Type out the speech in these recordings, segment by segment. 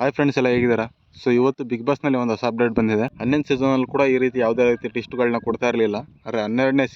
Hi friends ಎಲ್ಲ ಹೇಗಿದ್ದೀರಾ? So ಇವತ್ತು ಬಿಗ್ ಬಾಸ್ನಲ್ಲಿ ಒಂದು ಹೊಸ ಅಪ್ಡೇಟ್ ಬಂದಿದೆ. ಹನ್ನೊಂದು ಸೀಸನಲ್ಲಿ ಕೂಡ ಈ ರೀತಿ ಯಾವುದೇ ರೀತಿ ಟಿಸ್ಟ್ಗಳನ್ನ ಕೊಡ್ತಾ ಇರಲಿಲ್ಲ. ಆದರೆ ಹನ್ನೆರಡನೇ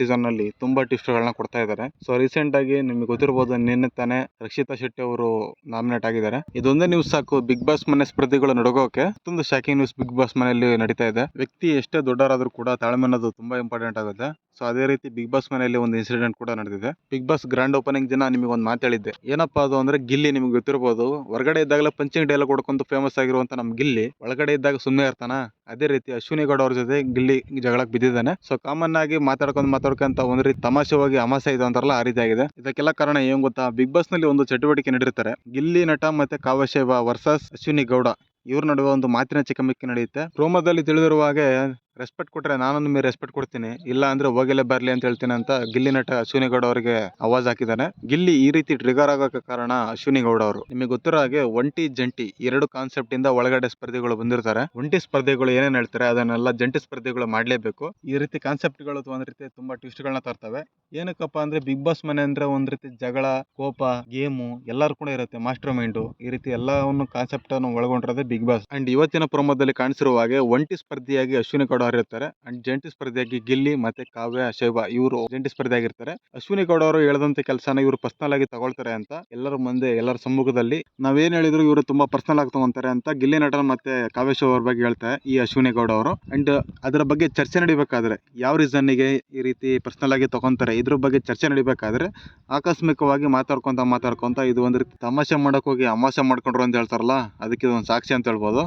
ತುಂಬ ಟಿಸ್ಟ್ಗಳನ್ನ ಕೊಡ್ತಾ ಇದ್ದಾರೆ. ಸೊ ರೀಸೆಂಟಾಗಿ ನಿಮಗೆ ಗೊತ್ತಿರ್ಬೋದು ನಿನ್ನೆ ತಾನೇ ರಕ್ಷಿತಾ ಶೆಟ್ಟಿ ಅವರು ನಾಮಿನೇಟ್ ಆಗಿದ್ದಾರೆ. ಇದೊಂದೇ ನ್ಯೂಸ್ ಸಾಕು ಬಿಗ್ ಬಾಸ್ ಮನೆ ಸ್ಪರ್ಧಿಗಳು ನಡಗೋಕೆ. ಮತ್ತೊಂದು ಶಾಕಿಂಗ್ ನ್ಯೂಸ್ ಬಿಗ್ ಬಾಸ್ ಮನೆಯಲ್ಲಿ ನಡೀತಾ ಇದೆ. ವ್ಯಕ್ತಿ ಎಷ್ಟೇ ದೊಡ್ಡವರಾದರೂ ಕೂಡ ತಾಳ್ಮೆ ಅನ್ನೋದು ತುಂಬಾ ಇಂಪಾರ್ಟೆಂಟ್ ಆಗುತ್ತೆ. ಸೊ ಅದೇ ರೀತಿ ಬಿಗ್ ಬಾಸ್ ಮನೆಯಲ್ಲಿ ಒಂದು ಇನ್ಸಿಡೆಂಟ್ ಕೂಡ ನಡೆದಿದೆ. ಬಿಗ್ ಬಾಸ್ ಗ್ರ್ಯಾಂಡ್ ಓಪನಿಂಗ್ ದಿನ ನಿಮಗೆ ಒಂದು ಮಾತಾಡಿದ್ದೆ ಏನಪ್ಪಾ ಅದು ಅಂದ್ರೆ ಗಿಲ್ಲಿ ನಿಮ್ಗೆ ಗೊತ್ತಿರಬಹುದು ಹೊರಗಡೆ ಇದ್ದಾಗಲೇ ಪಂಚಿಂಗ್ ಡೈಲಾಗ್ ಹೊಡ್ಕೊಂಡು ಫೇಮಸ್ ಆಗಿರುವಂತ ನಮ್ ಗಿಲ್ಲಿ. ಒಳಗಡೆ ಇದ್ದಾಗ ಸುಮ್ಮನೆ ಇರ್ತಾನ? ಅದೇ ರೀತಿ ಅಶ್ವಿನಿ ಗೌಡ ಅವ್ರ ಜೊತೆ ಗಿಲ್ಲಿ ಜಗಳಕ್ಕೆ ಬಿದ್ದಿದ್ದಾನೆ. ಸೊ ಕಾಮನ್ ಆಗಿ ಮಾತಾಡ್ಕೊಂಡ್ ಮಾತಾಡ್ಕೊಂತ ಒಂದ್ ರೀತಿ ತಮಾಷೆವಾಗಿ ಅಮಾಸೆ ಇದೆ ಅಂತಾರಲ್ಲ ಆ ರೀತಿ ಆಗಿದೆ. ಇದಕ್ಕೆಲ್ಲ ಕಾರಣ ಏನ್ ಗೊತ್ತಾ? ಬಿಗ್ ಬಾಸ್ನಲ್ಲಿ ಒಂದು ಚಟುವಟಿಕೆ ನಡೀತಾರೆ ಗಿಲ್ಲಿ ನಟ ಮತ್ತೆ ಕಾವಶೇವ ವರ್ಸಸ್ ಅಶ್ವಿನಿ ಗೌಡ ಇವ್ರ ನಡುವೆ ಒಂದು ಮಾತಿನ ಚಕಮಕಿ ನಡೆಯುತ್ತೆ. ಪ್ರೋಮೋದಲ್ಲಿ ತಿಳಿದಿರುವ ಹಾಗೆ ರೆಸ್ಪೆಕ್ಟ್ ಕೊಟ್ರೆ ನಾನು ನಿಮಗೆ ರೆಸ್ಪೆಕ್ಟ್ ಕೊಡ್ತೀನಿ. ಇಲ್ಲ ಅಂದ್ರೆ ಹೋಗಲೇ ಬರಲಿ ಅಂತ ಹೇಳ್ತೀನಿ ಅಂತ ಗಿಲ್ಲಿ ನಟ ಅಶ್ವಿನಿ ಗೌಡ ಅವರಿಗೆ ಅವಾಜ್ ಹಾಕಿದ್ದಾನೆ. ಗಿಲ್ಲಿ ಈ ರೀತಿ ಟ್ರಿಗರ್ ಆಗೋಕೆ ಕಾರಣ ಅಶ್ವಿನಿ ಗೌಡ ಅವರು. ನಿಮಗೆ ಗೊತ್ತಿರೋ ಹಾಗೆ ಒಂಟಿ ಜಂಟಿ ಎರಡು ಕಾನ್ಸೆಪ್ಟ್ ಇಂದ ಒಳಗಡೆ ಸ್ಪರ್ಧಿಗಳು ಬಂದಿರ್ತಾರೆ. ಒಂಟಿ ಸ್ಪರ್ಧೆಗಳು ಏನೇನು ಹೇಳ್ತಾರೆ ಅದನ್ನೆಲ್ಲ ಜಂಟಿ ಸ್ಪರ್ಧೆಗಳು ಮಾಡಲೇಬೇಕು. ಈ ರೀತಿ ಕಾನ್ಸೆಪ್ಟ್ಗಳು ಒಂದ್ ರೀತಿ ತುಂಬಾ ಟ್ವಿಸ್ಟ್ ಗಳನ್ನ ತರ್ತವೆ. ಏನಕ್ಕಪ್ಪ ಅಂದ್ರೆ ಬಿಗ್ ಬಾಸ್ ಮನೆ ಅಂದ್ರೆ ಒಂದ್ ರೀತಿ ಜಗಳ, ಕೋಪ, ಗೇಮು ಎಲ್ಲರೂ ಕೂಡ ಇರುತ್ತೆ ಮಾಸ್ಟರ್ ಮೈಂಡು ಈ ರೀತಿ ಎಲ್ಲವನ್ನು ಕಾನ್ಸೆಪ್ಟ್ ಅನ್ನು ಒಳಗೊಂಡಿರೋದೇ ಬಿಗ್ ಬಾಸ್ ಅಂಡ್ ಇವತ್ತಿನ ಪ್ರಮೋದಲ್ಲಿ ಕಾಣಿಸಿರುವ ಹಾಗೆ ಒಂಟಿ ಸ್ಪರ್ಧಿಯಾಗಿ ಅಶ್ವಿನಿ ಗೌಡ ಅವರು ಇರ್ತಾರೆ. ಅಂಡ್ ಜಂಟಿ ಸ್ಪರ್ಧಿಯಾಗಿ ಗಿಲ್ಲಿ ಮತ್ತೆ ಕಾವ್ಯ, ಶೈವ ಇವರು ಜಂಟಿ ಸ್ಪರ್ಧಿಯಾಗಿರ್ತಾರೆ. ಅಶ್ವಿನಿ ಗೌಡ ಅವರು ಹೇಳದಂತ ಕೆಲಸನ ಇವರು ಪರ್ಸನಲ್ ಆಗಿ ತಗೊಳ್ತಾರೆ ಅಂತ ಎಲ್ಲರ ಮುಂದೆ, ಎಲ್ಲರ ಸಮ್ಮುಖದಲ್ಲಿ. ನಾವೇನ್ ಹೇಳಿದ್ರು ಇವರು ತುಂಬಾ ಪರ್ಸನಲ್ ಆಗಿ ತಗೊಂತಾರೆ ಅಂತ ಗಿಲ್ಲಿ ನಟನ ಮತ್ತೆ ಕಾವ್ಯ, ಶೈವ ಅವ್ರ ಬಗ್ಗೆ ಹೇಳ್ತಾರೆ ಈ ಅಶ್ವಿನಿ ಗೌಡ ಅವರು ಅಂಡ್ ಅದರ ಬಗ್ಗೆ ಚರ್ಚೆ ನಡಿಬೇಕಾದ್ರೆ ಯಾವ ರೀಸನ್ಗೆ ಈ ರೀತಿ ಪರ್ಸನಲ್ ಆಗಿ ತಗೊಂತಾರೆ ಇದ್ರ ಬಗ್ಗೆ ಚರ್ಚೆ ನಡಿಬೇಕಾದ್ರೆ ಆಕಸ್ಮಿಕವಾಗಿ ಮಾತಾಡ್ಕೊಂತ ಮಾತಾಡ್ಕೊಂತ ಇದು ಒಂದು ರೀತಿ ತಮಾಷೆ ಮಾಡಕ್ ಹೋಗಿ ಅಮಾಷೆ ಮಾಡ್ಕೊಂಡ್ರು ಅಂತ ಹೇಳ್ತಾರಲ್ಲ, ಅದಕ್ಕೆ ಒಂದು ಸಾಕ್ಷಿ ಅಂತ ಹೇಳ್ಬೋದು.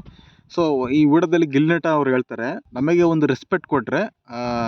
ಸೊ ಈ ವಿಡಿಯೋದಲ್ಲಿ ಗಿಲ್ನಟ ಅವ್ರು ಹೇಳ್ತಾರೆ, ನಮಗೆ ಒಂದು ರೆಸ್ಪೆಕ್ಟ್ ಕೊಟ್ಟರೆ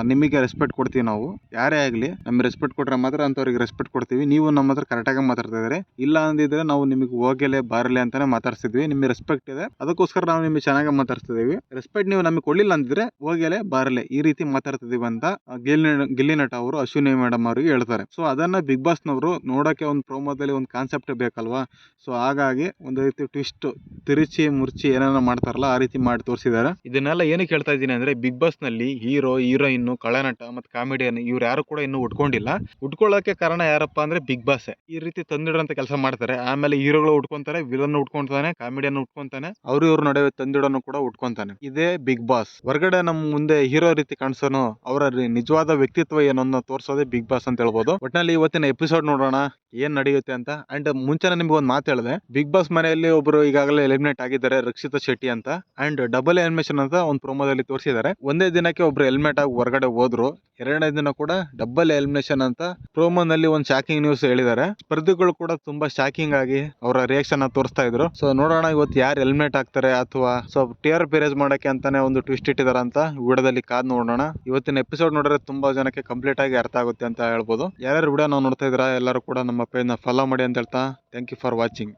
ನಿಮಗೆ ರೆಸ್ಪೆಕ್ಟ್ ಕೊಡ್ತೀವಿ ನಾವು. ಯಾರೇ ಆಗಲಿ, ನಮಗೆ ರೆಸ್ಪೆಕ್ಟ್ ಕೊಟ್ಟರೆ ಮಾತ್ರ ಅಂಥವ್ರಿಗೆ ರೆಸ್ಪೆಕ್ಟ್ ಕೊಡ್ತೀವಿ. ನೀವು ನಮ್ಮ ಹತ್ರ ಕರೆಕ್ಟಾಗಿ ಮಾತಾಡ್ತಾ ಇದ್ದಾರೆ. ಇಲ್ಲ ಅಂದಿದ್ರೆ ನಾವು ನಿಮಗೆ ಹೋಗಲೇ ಬಾರಲೆ ಅಂತಾನೆ ಮಾತಾಡ್ತಿದ್ವಿ ನಿಮಗೆ ರೆಸ್ಪೆಕ್ಟ್ ಇದೆ. ಅದಕ್ಕೋಸ್ಕರ ನಾವು ನಿಮಗೆ ಚೆನ್ನಾಗಿ ಮಾತಾಡ್ತಿದ್ದೀವಿ ರೆಸ್ಪೆಕ್ಟ್ ನೀವು ನಮಗೆ ಕೊಡಲಿಲ್ಲ ಅಂದಿದ್ರೆ ಹೋಗಲೇ ಬಾರಲೆ ಈ ರೀತಿ ಮಾತಾಡ್ತಿದ್ದೀವಿ ಅಂತ ಗಿಲ್ಲಿ ಗಿಲ್ಲಿ ನಟ ಅವರು ಅಶ್ವಿನಿ ಮೇಡಮ್ ಅವರಿಗೆ ಹೇಳ್ತಾರೆ. ಸೊ ಅದನ್ನ ಬಿಗ್ ಬಾಸ್ನವರು ನೋಡೋಕ್ಕೆ ಒಂದು ಪ್ರೋಮೋದಲ್ಲಿ ಒಂದು ಕಾನ್ಸೆಪ್ಟ್ ಬೇಕಲ್ವಾ? ಸೊ ಹಾಗಾಗಿ ಒಂದು ರೀತಿ ಟ್ವಿಸ್ಟ್ ತಿರುಚಿ ಮುರ್ಚಿ ಏನೇನೋ ಮಾಡ್ತಾರಲ್ಲ ಆ ರೀತಿ ಮಾಡಿ ತೋರಿಸಿದ್ದಾರೆ ಇದನ್ನೆಲ್ಲ ಏನಕ್ಕೆ ಹೇಳ್ತಾ ಇದ್ದೀನಿ ಅಂದ್ರೆ ಬಿಗ್ ಬಾಸ್ನಲ್ಲಿ ಹೀರೋ ಹೀರೋಯಿನ್ ಕಳನಟ ಮತ್ತೆ ಕಾಮಿಡಿಯನ್ ಇವ್ರು ಯಾರು ಕೂಡ ಇನ್ನು ಉಟ್ಕೊಂಡಿಲ್ಲ. ಉಟ್ಕೊಳ್ಳೋಕೆ ಕಾರಣ ಯಾರಪ್ಪ ಅಂದ್ರೆ ಬಿಗ್ ಬಾಸ್ ಈ ರೀತಿ ತಂದಿಡೋಂತ ಕೆಲಸ ಮಾಡ್ತಾರೆ. ಆಮೇಲೆ ಹೀರೋಗಳು ಉಟ್ಕೊಂತಾರೆ ವಿಲನ್ ಉಟ್ಕೊಂತಾನೆ ಕಾಮಿಡಿಯನ್ ಉಟ್ಕೊಂತಾನೆ. ಅವ್ರು ಇವ್ರ ನಡುವೆ ತಂದಿಡೋನು ಕೂಡ ಉಟ್ಕೊಂತಾನೆ. ಇದೇ ಬಿಗ್ ಬಾಸ್ ಹೊರಗಡೆ ನಮ್ ಮುಂದೆ ಹೀರೋ ರೀತಿ ಕಾಣಿಸೋನು ಅವರ ನಿಜವಾದ ವ್ಯಕ್ತಿತ್ವ ಏನನ್ನ ತೋರಿಸೋದೇ ಬಿಗ್ ಬಾಸ್ ಅಂತ ಹೇಳ್ಬೋದು. ಒಟ್ನಲ್ಲಿ ಇವತ್ತಿನ ಎಪಿಸೋಡ್ ನೋಡೋಣ, ಏನ್ ನಡೆಯುತ್ತೆ ಅಂತ. ಅಂಡ್ ಮುಂಚೆನೆ ನಿಮ್ಗೆ ಒಂದು ಮಾತು ಹೇಳಿದೆ. ಬಿಗ್ ಬಾಸ್ ಮನೆಯಲ್ಲಿ ಒಬ್ರು ಈಗಾಗಲೇ ಎಲಿಮಿನೇಟ್ ಆಗಿದ್ದಾರೆ, ರಕ್ಷಿತಾ ಶೆಟ್ಟಿ ಅಂತ. ಅಂಡ್ ಡಬಲ್ ಎಲಿಮಿನೇಷನ್ ಅಂತ ಒಂದು ಪ್ರೋಮೋದಲ್ಲಿ ತೋರಿಸಿದ್ದಾರೆ ಒಂದೇ ದಿನಕ್ಕೆ ಒಬ್ರು ಹೆಲ್ಮೆಟ್ ಆಗಿ ಹೊರಗಡೆ ಹೋದ್ರು. ಎರಡನೇ ದಿನ ಕೂಡ ಡಬಲ್ ಎಲಿಮಿನೇಷನ್ ಅಂತ ಪ್ರೋಮೋನಲ್ಲಿ ಒಂದು ಶಾಕಿಂಗ್ ನ್ಯೂಸ್ ಹೇಳಿದ್ದಾರೆ ಸ್ಪರ್ಧಿಗಳು ಕೂಡ ತುಂಬಾ ಶಾಕಿಂಗ್ ಆಗಿ ಅವರ ರಿಯಾಕ್ಷನ್ ತೋರಿಸ್ತಾ ಇದ್ರು. ಸೊ ನೋಡೋಣ ಇವತ್ತು ಯಾರು ಹೆಲ್ಮೆಟ್ ಹಾಕ್ತಾರೆ ಅಥವಾ ಸೊ ಟಿಯರ್ ಪೇರೇಜ್ ಮಾಡಕ್ಕೆ ಅಂತಾನೆ ಒಂದು ಟ್ವಿಸ್ಟ್ ಇಟ್ಟಿದಾರೆ ಅಂತ ವಿಡಿಯೋದಲ್ಲಿ ಕಾದ್ ನೋಡೋಣ. ಇವತ್ತಿನ ಎಪಿಸೋಡ್ ನೋಡಿದ್ರೆ ತುಂಬಾ ಜನಕ್ಕೆ ಕಂಪ್ಲೀಟ್ ಆಗಿ ಅರ್ಥ ಆಗುತ್ತೆ ಅಂತ ಹೇಳ್ಬೋದು. ಯಾರ್ಯಾರು ವಿಡಿಯೋ ನಾವು ನೋಡ್ತಾ ಇದ್ರ ಎಲ್ಲರೂ ಕೂಡ ನಮ್ಮ ಪೇಜ್ನ ಫಾಲೋ ಮಾಡಿ ಅಂತ ಹೇಳ್ತಾ ಥ್ಯಾಂಕ್ ಯು ಫಾರ್ ವಾಚಿಂಗ್